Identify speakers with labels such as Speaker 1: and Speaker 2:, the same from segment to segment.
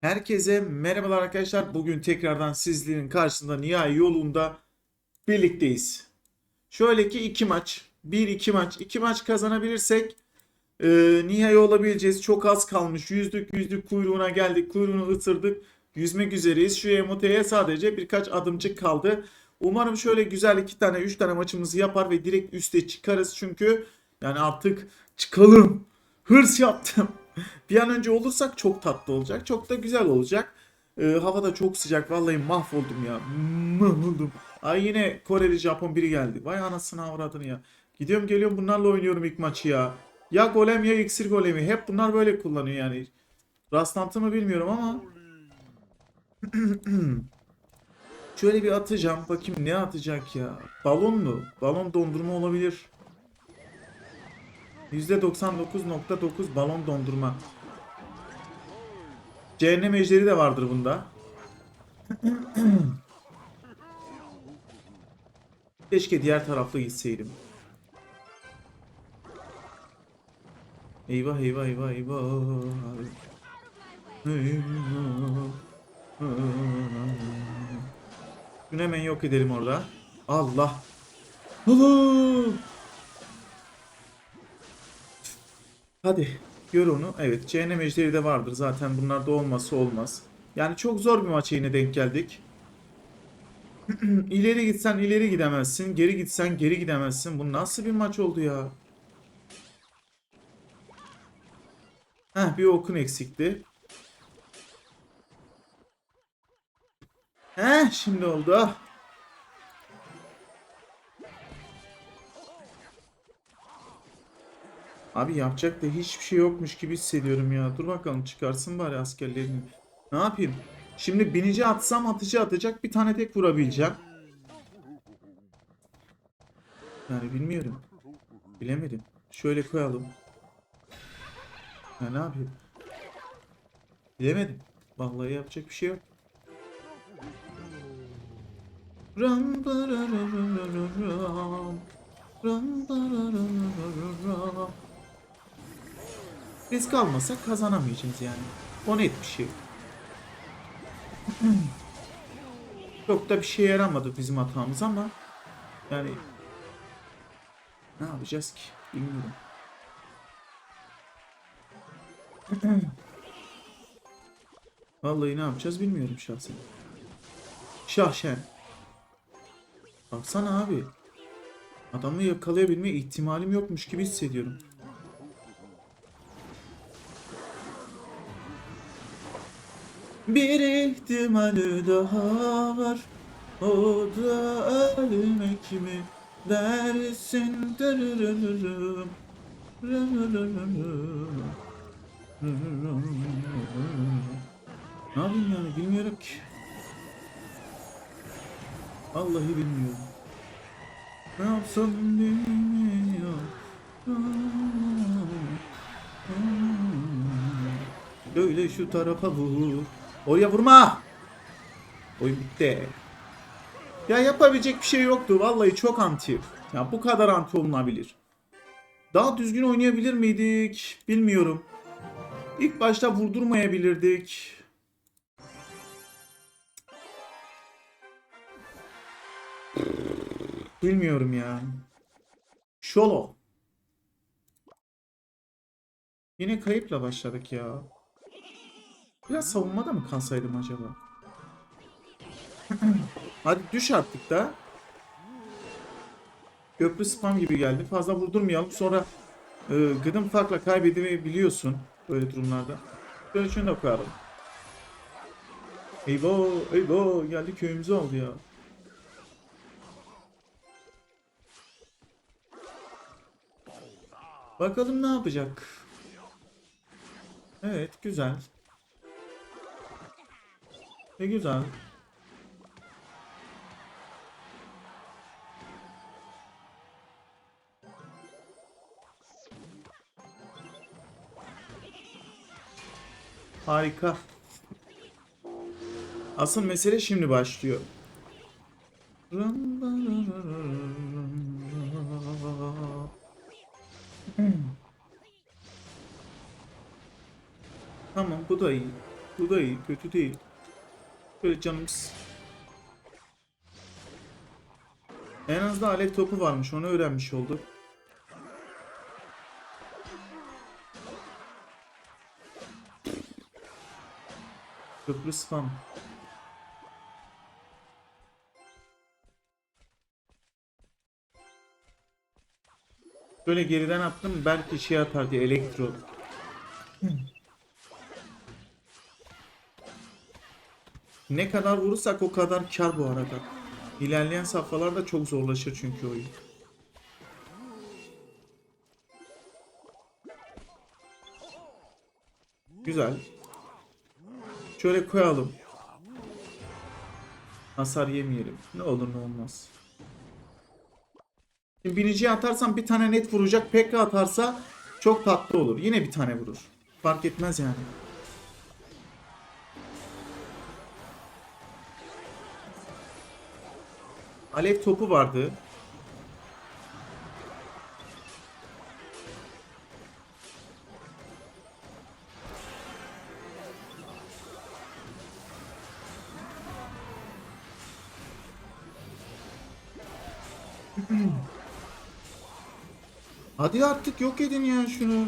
Speaker 1: Herkese merhabalar arkadaşlar. Bugün tekrardan sizlerin karşısında nihai yolunda birlikteyiz. Şöyle ki iki maç. Bir iki maç. iki maç kazanabilirsek e, nihai olabileceğiz. Çok az kalmış. Yüzdük yüzdük kuyruğuna geldik. Kuyruğunu ısırdık. Yüzmek üzereyiz. Şu emoteye sadece birkaç adımcık kaldı. Umarım şöyle güzel iki tane üç tane maçımızı yapar ve direkt üste çıkarız. Çünkü yani artık çıkalım. Hırs yaptım. Bir an önce olursak çok tatlı olacak. Çok da güzel olacak. Ee, hava da çok sıcak. Vallahi mahvoldum ya. Mahvoldum. Ay yine Koreli Japon biri geldi. Vay anasını avradını ya. Gidiyorum geliyorum bunlarla oynuyorum ilk maçı ya. Ya golem ya iksir golemi. Hep bunlar böyle kullanıyor yani. Rastlantı mı bilmiyorum ama. Şöyle bir atacağım. Bakayım ne atacak ya. Balon mu? Balon dondurma olabilir. %99.9 balon dondurma. Cehennem ejderi de vardır bunda. Keşke diğer taraflı gitseydim. Eyvah eyvah eyvah eyvah. Şunu hemen yok edelim orada. Allah. Allah. Hadi gör onu. Evet cehennem ejderi de vardır. Zaten bunlarda olması olmaz. Yani çok zor bir maça yine denk geldik. ileri gitsen ileri gidemezsin. Geri gitsen geri gidemezsin. Bu nasıl bir maç oldu ya? Heh bir okun eksikti. Heh şimdi oldu. Abi yapacak da hiçbir şey yokmuş gibi hissediyorum ya. Dur bakalım çıkarsın bari askerlerini. Ne yapayım? Şimdi binici atsam atıcı atacak bir tane tek vurabileceğim. Yani bilmiyorum. Bilemedim. Şöyle koyalım. Ya ne yapayım? Bilemedim. Vallahi yapacak bir şey yok. Ram. Risk almasak kazanamayacağız yani. O net bir şey. Çok da bir şey yaramadı bizim hatamız ama yani ne yapacağız ki bilmiyorum. Vallahi ne yapacağız bilmiyorum şahsen. Şahsen. Baksana abi. Adamı yakalayabilme ihtimalim yokmuş gibi hissediyorum. Bir ihtimali daha var. O da ölmek mi dersin? Dırırırırım. Ne yapayım bilmiyorum ki. Vallahi bilmiyorum. Ne yapsam bilmiyorum. Böyle şu tarafa vur. Oraya vurma. Oyun bitti. Ya yapabilecek bir şey yoktu. Vallahi çok anti. Ya bu kadar anti olunabilir. Daha düzgün oynayabilir miydik? Bilmiyorum. İlk başta vurdurmayabilirdik. Bilmiyorum ya. Şolo. Yine kayıpla başladık ya. Biraz savunmada mı kalsaydım acaba? Hadi düş artık da. Köprü spam gibi geldi. Fazla vurdurmayalım. Sonra e, gıdım farkla kaybedebiliyorsun böyle durumlarda. Böyle şunu da koyalım. Eyvah eyvah geldi köyümüzü aldı ya. Bakalım ne yapacak. Evet güzel. Ne güzel. Harika. Asıl mesele şimdi başlıyor. Tamam bu da iyi. Bu da iyi. Kötü değil. Böyle canımız. En az da alev topu varmış. Onu öğrenmiş olduk. Köprü spam. Böyle geriden attım belki şey atar diye elektro. Ne kadar vurursak o kadar kar bu arada. İlerleyen safhalarda çok zorlaşır çünkü oyun. Güzel. Şöyle koyalım. Hasar yemeyelim. Ne olur ne olmaz. Şimdi biniciye atarsam bir tane net vuracak. Pekka atarsa çok tatlı olur. Yine bir tane vurur. Fark etmez yani. Alev topu vardı. Hadi artık yok edin ya şunu.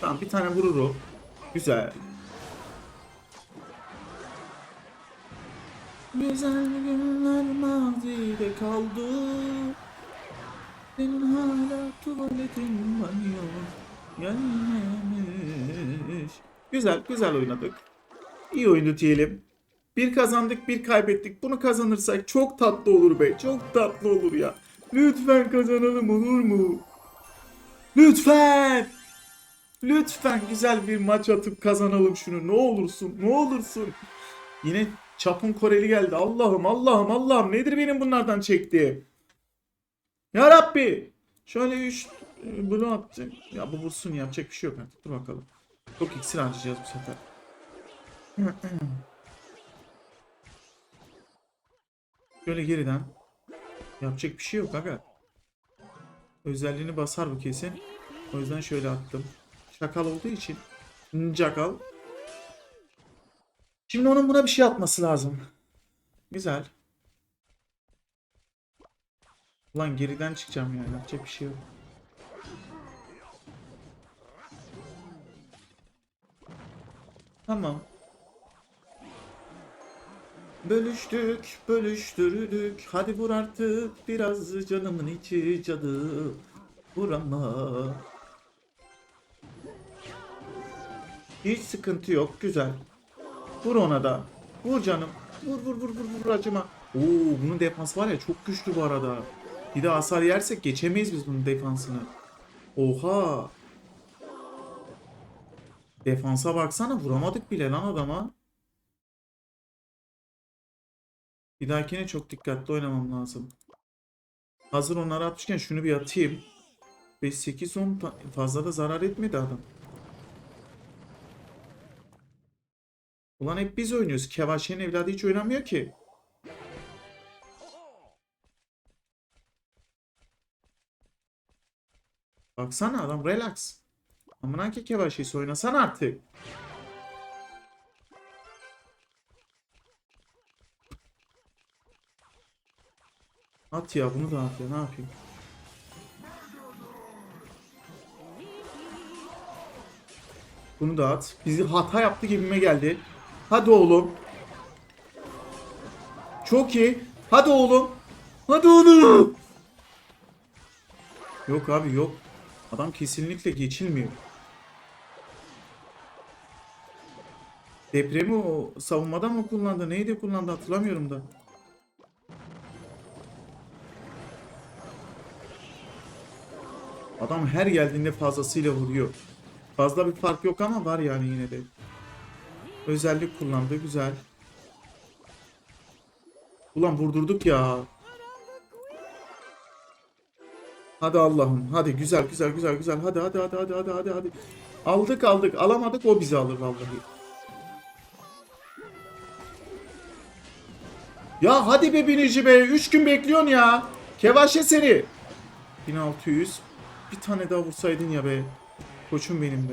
Speaker 1: Tamam bir tane vurur o. Güzel. Güzel günler mazide kaldı. Senin hala tuvaletin banyo gelmemiş. Güzel, güzel oynadık. İyi oyundu diyelim. Bir kazandık, bir kaybettik. Bunu kazanırsak çok tatlı olur be. Çok tatlı olur ya. Lütfen kazanalım olur mu? Lütfen. Lütfen güzel bir maç atıp kazanalım şunu. Ne olursun, ne olursun. Yine Çapın Koreli geldi. Allah'ım, Allah'ım, Allah'ım. Nedir benim bunlardan çektiğim? Ya Rabbi. Şöyle 3 bunu atacak. Ya bu vursun yapacak bir şey yok artık. Dur bakalım. Çok iksir harcayacağız bu sefer. Şöyle geriden. Yapacak bir şey yok aga. Özelliğini basar bu kesin. O yüzden şöyle attım. Şakal olduğu için. Çakal. Şimdi onun buna bir şey atması lazım. Güzel. Ulan geriden çıkacağım ya. Yapacak bir şey yok. Tamam. Bölüştük, bölüştürdük. Hadi vur artık biraz canımın içi cadı. Vur ama. Hiç sıkıntı yok. Güzel. Vur ona da. Vur canım. Vur vur vur vur vur acıma. Oo bunun defans var ya çok güçlü bu arada. Bir de hasar yersek geçemeyiz biz bunun defansını. Oha. Defansa baksana vuramadık bile lan adama. Bir dahakine çok dikkatli oynamam lazım. Hazır onları atmışken şunu bir atayım. 5 8 10 ta- fazla da zarar etmedi adam. Ulan hep biz oynuyoruz. Kevaşe'nin evladı hiç oynamıyor ki. Baksana adam relax. Amına ki Kevaşe'si oynasana artık. At ya bunu da at ya ne yapayım. Bunu da at. Bizi hata yaptı gibime geldi. Hadi oğlum. Çok iyi. Hadi oğlum. Hadi oğlum. Yok abi yok. Adam kesinlikle geçilmiyor. Depremi o savunmada mı kullandı? Neydi kullandı hatırlamıyorum da. Adam her geldiğinde fazlasıyla vuruyor. Fazla bir fark yok ama var yani yine de. Özellik kullandı güzel. Ulan vurdurduk ya. Hadi Allah'ım. Hadi güzel güzel güzel güzel. Hadi hadi hadi hadi hadi hadi hadi. Aldık aldık. Alamadık o bizi alır vallahi. Ya hadi be binici be. 3 gün bekliyorsun ya. Kevaşe seni. 1600. Bir tane daha vursaydın ya be. Koçum benim be.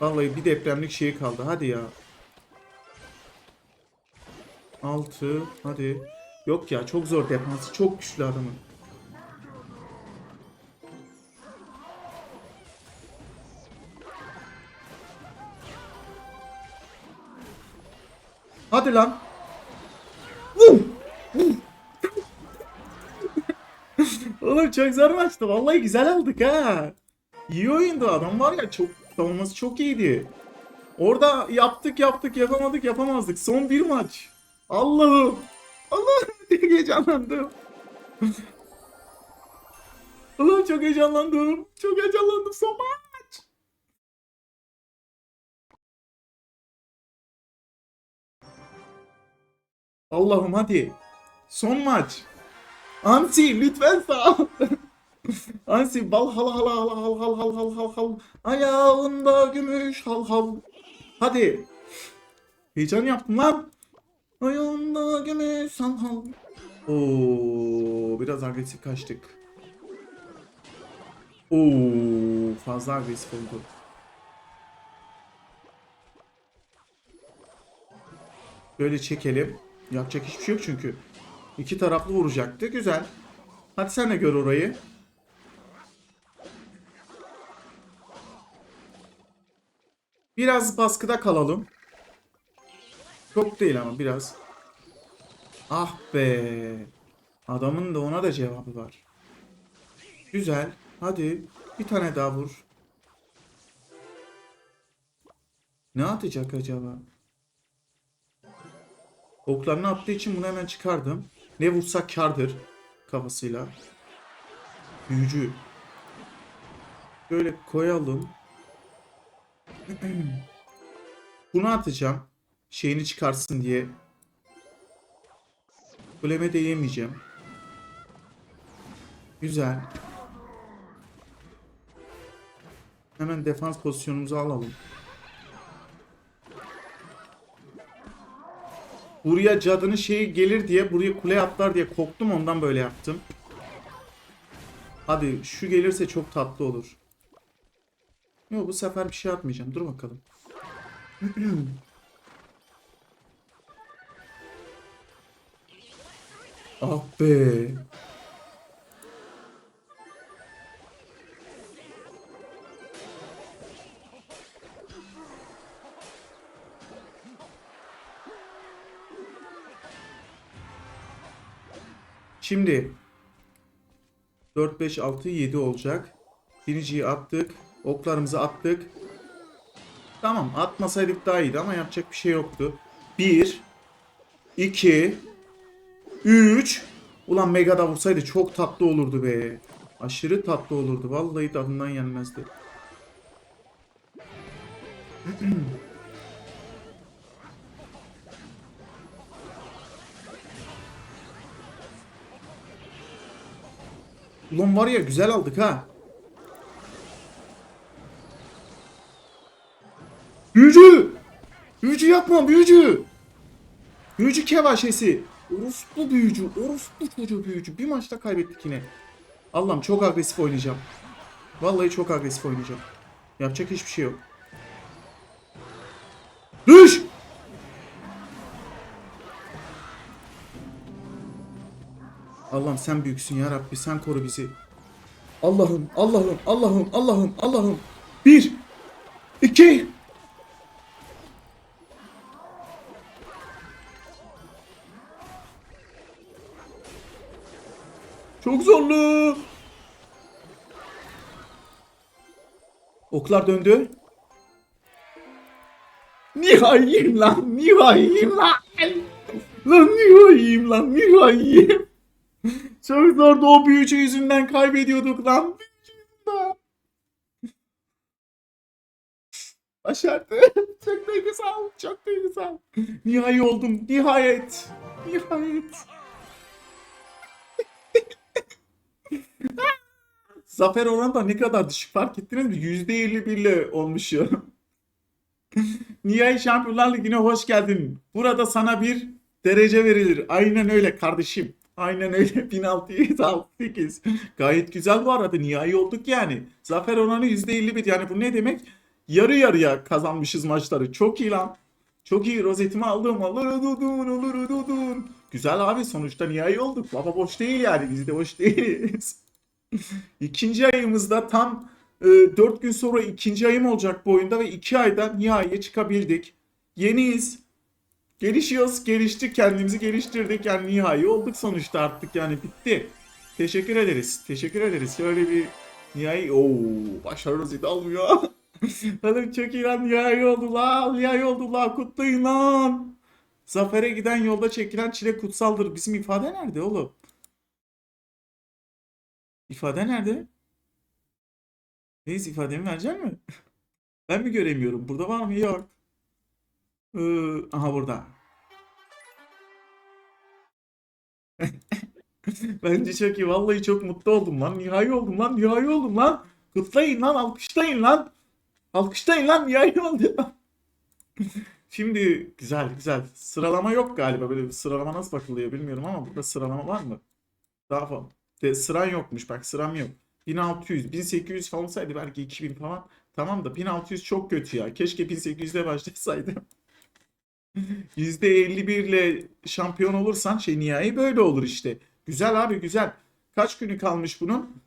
Speaker 1: Vallahi bir depremlik şey kaldı. Hadi ya. 6 hadi. Yok ya çok zor defansı. Çok güçlü adamın. Hadi lan. Oğlum çok zor maçtı. Vallahi güzel aldık ha. İyi oyundu adam var ya çok savunması çok iyiydi. Orada yaptık yaptık yapamadık yapamazdık. Son bir maç. Allah'ım. Allah'ım diye heyecanlandım. Allah'ım çok heyecanlandım. Çok heyecanlandım son maç. Allah'ım hadi. Son maç. Ansi lütfen sağ. Ansi bal hal hal hal hal hal hal hal hal hal ayağında gümüş hal hal. Hadi. Heyecan yaptım lan. Ayağında gümüş hal hal. Oo, biraz agresif kaçtık. Oo, fazla agresif oldu. Böyle çekelim. Yapacak hiçbir şey yok çünkü. İki taraflı vuracaktı. Güzel. Hadi sen de gör orayı. Biraz baskıda kalalım. Çok değil ama biraz. Ah be. Adamın da ona da cevabı var. Güzel. Hadi. Bir tane daha vur. Ne atacak acaba? Oklarını attığı için bunu hemen çıkardım. Ne vursak kardır. Kafasıyla. Büyücü. Böyle koyalım. Bunu atacağım. Şeyini çıkarsın diye. Kuleme de yemeyeceğim. Güzel. Hemen defans pozisyonumuzu alalım. Buraya cadının şeyi gelir diye buraya kule atlar diye korktum ondan böyle yaptım. Hadi şu gelirse çok tatlı olur. Yok bu sefer bir şey atmayacağım. Dur bakalım. ah be. Şimdi 4, 5, 6, 7 olacak. Birinciyi attık. Oklarımızı attık. Tamam atmasaydık daha iyiydi ama yapacak bir şey yoktu. 1 2 3 Ulan Mega da vursaydı çok tatlı olurdu be. Aşırı tatlı olurdu. Vallahi tadından yenmezdi. Ulan var ya güzel aldık ha. Büyücü! Büyücü yapma büyücü! Büyücü kevaşesi. Orospu büyücü. Orospu çocuğu büyücü. Bir maçta kaybettik yine. Allah'ım çok agresif oynayacağım. Vallahi çok agresif oynayacağım. Yapacak hiçbir şey yok. Düş! Allah'ım sen büyüksün ya Rabbi sen koru bizi. Allah'ım Allah'ım Allah'ım Allah'ım Allah'ım. Bir, iki, Çok zorlu. Oklar döndü. Nihayim lan, nihayim lan. Lan nihayim lan, nihayim. Çok zordu o büyücü yüzünden kaybediyorduk lan. Başardı. Çok da güzel, çok da güzel. Nihai oldum, nihayet. Nihayet. Zafer oranı da ne kadar düşük fark ettiniz mi? %51 ile olmuş ya. Nihai Şampiyonlar Ligi'ne hoş geldin. Burada sana bir derece verilir. Aynen öyle kardeşim. Aynen öyle 1668. Gayet güzel bu arada. Nihai olduk yani. Zafer oranı %51. Yani bu ne demek? Yarı yarıya kazanmışız maçları. Çok iyi lan. Çok iyi. Rozetimi aldım. Olur ududun, olur ududun. Güzel abi. Sonuçta nihai olduk. Baba boş değil yani. Biz de boş değiliz. İkinci ayımızda tam e, 4 gün sonra ikinci ayım olacak bu oyunda ve 2 ayda nihaiye çıkabildik. Yeniyiz. Gelişiyoruz, geliştik, kendimizi geliştirdik. Yani nihai olduk sonuçta artık yani bitti. Teşekkür ederiz. Teşekkür ederiz. Şöyle bir nihai... Oo, başarı rozeti almıyor. Oğlum çok iyi lan nihai oldu lan. Nihai oldu lan. Kutlayın lan. Zafere giden yolda çekilen çile kutsaldır. Bizim ifade nerede oğlum? İfade nerede? Reis ifademi verecek mi? Ben mi göremiyorum? Burada var mı? Yok. Ee, aha burada. Bence çok iyi. Vallahi çok mutlu oldum lan. Nihai oldum lan. Nihai oldum lan. Kutlayın lan. Alkışlayın lan. Alkışlayın lan. Nihai oldu. Şimdi güzel güzel. Sıralama yok galiba. Böyle bir sıralama nasıl bakılıyor bilmiyorum ama burada sıralama var mı? Daha fazla. De, sıran yokmuş. Bak sıram yok. 1600, 1800 falan olsaydı belki 2000 falan. Tamam da 1600 çok kötü ya. Keşke 1800 ile başlasaydı. %51 ile şampiyon olursan şey nihai böyle olur işte. Güzel abi güzel. Kaç günü kalmış bunun?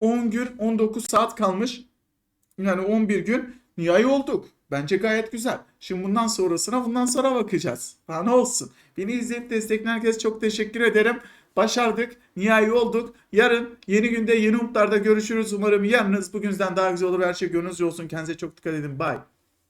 Speaker 1: 10 gün 19 saat kalmış. Yani 11 gün nihai olduk. Bence gayet güzel. Şimdi bundan sonrasına bundan sonra bakacağız. Daha ne olsun. Beni izleyip destekleyen herkese çok teşekkür ederim. Başardık. Nihai olduk. Yarın yeni günde yeni umutlarda görüşürüz. Umarım yarınız bugünden daha güzel olur. Her şey gönlünüzce olsun. Kendinize çok dikkat edin. Bye.